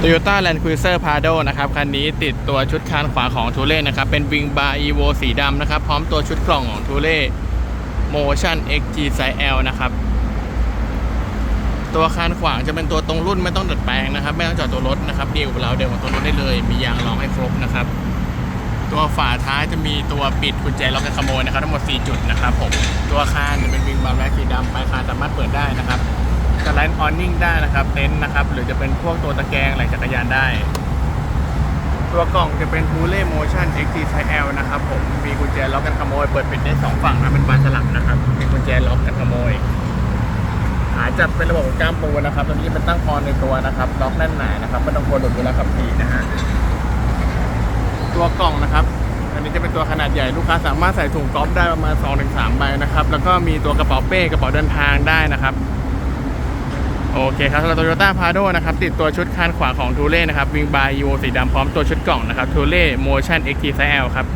Toyota Land Cruiser Prado นะครับคันนี้ติดตัวชุดคานขวาของทูเล่นะครับ เป็น Wing Bar Evo สีดำนะครับ พร้อมตัวชุดกล่องของทูเล่ Motion XG Size L นะครับ ตัวคานขวางจะเป็นตัวตรงรุ่นไม่ต้องดัดแปลงนะครับ ไม่ต้องจอดตัวรถนะครับเดียวกับเราเดิมของตัวรถได้เลย มียางรองให้ครบนะครับ ตัวฝาท้ายจะมีตัวปิดกุญแจล็อกกันขโมยนะครับ ทั้งหมด 4 จุดนะครับผมตัวคานจะเป็นวิงบาร์แบ็กสีดำปลายคานสามารถเปิดได้นะครับ ไลน์ออนนิ่งได้นะครับเต็นท์นะครับ หรือจะเป็นพวกตัวตะแกรงไหลจักรยานได้ ตัวกล่องจะเป็น t u l e Motion XT Size L นะครับผมมีกุญแจล็อกกันขโมย เปิดปิดได้สองฝั่งนะเป็นบานสลับนะครับมีกุญแจล็อกกันขโมยขาจับเป็นระบบของก้ามปูนะครับตัวนี้เป็นตั้งคอนในตัวนะครับล็อกแน่นหนานะครับไม่ต้องกลัวหลุดเวลาขับขี่นะฮะตัวกล่องนะครับอันนี้จะเป็นตัวขนาดใหญ่ลูกค้าสามารถใส่ถุงก๊อฟได้ประมาณ2-3ใบนะครับแล้วก็มีตัวกระเป๋าเป้กระเป๋าเดินทางได้นะครับ โอเคครับสำหรับโตโยต้าพาโดนะครับติดตัวชุดคานขวาของทูเล่นะครับวิงบายยูสีดำพร้อมตัวชุดกล่องนะครับทูเล่โมชั่นเอ็กทีไซเอลครับ